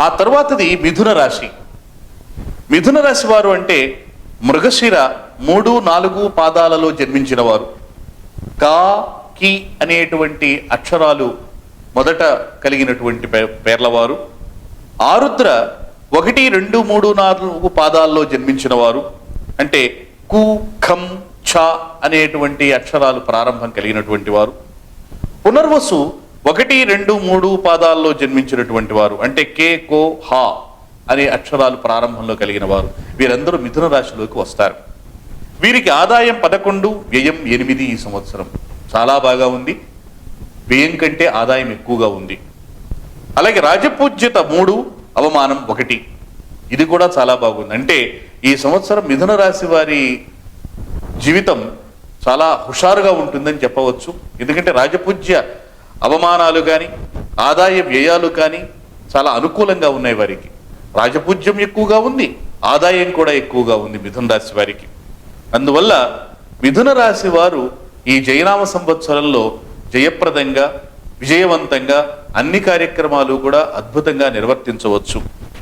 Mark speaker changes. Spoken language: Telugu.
Speaker 1: ఆ తర్వాతది మిథున రాశి. మిథున రాశి వారు అంటే మృగశిర మూడు నాలుగు పాదాలలో జన్మించిన వారు. కా కి అనేటువంటి అక్షరాలు మొదట కలిగినటువంటి పే- పేర్లవారు ఆరుద్ర ఒకటి రెండు మూడు నాలుగు పాదాల్లో జన్మించిన వారు. అంటే కు ఖం ఛ అనేటువంటి అక్షరాలు ప్రారంభం కలిగినటువంటి వారు. పునర్వసు ఒకటి రెండు మూడు పాదాల్లో జన్మించినటువంటి వారు అంటే కే కో హా అనే అక్షరాలు ప్రారంభంలో కలిగిన వారు వీరందరూ మిథున రాశిలోకి వస్తారు. వీరికి ఆదాయం పదకొండు వ్యయం ఎనిమిది ఈ సంవత్సరం. చాలా బాగా ఉంది. వ్యయం కంటే ఆదాయం ఎక్కువగా ఉంది. అలాగే రాజపూజ్యత మూడు అవమానం ఒకటి. ఇది కూడా చాలా బాగుంది. అంటే ఈ సంవత్సరం మిథున రాశి వారి జీవితం చాలా హుషారుగా ఉంటుందని చెప్పవచ్చు. ఎందుకంటే రాజపూజ్య అవమానాలు కానీ ఆదాయ వ్యయాలు కానీ చాలా అనుకూలంగా ఉన్నాయి వారికి. రాజపూజ్యం ఎక్కువగా ఉంది ఆదాయం కూడా ఎక్కువగా ఉంది మిథున రాశి వారికి. అందువల్ల మిథున రాశి వారు ఈ జయనామ సంవత్సరంలో జయప్రదంగా విజయవంతంగా అన్ని కార్యక్రమాలు కూడా అద్భుతంగా నిర్వర్తించవచ్చు.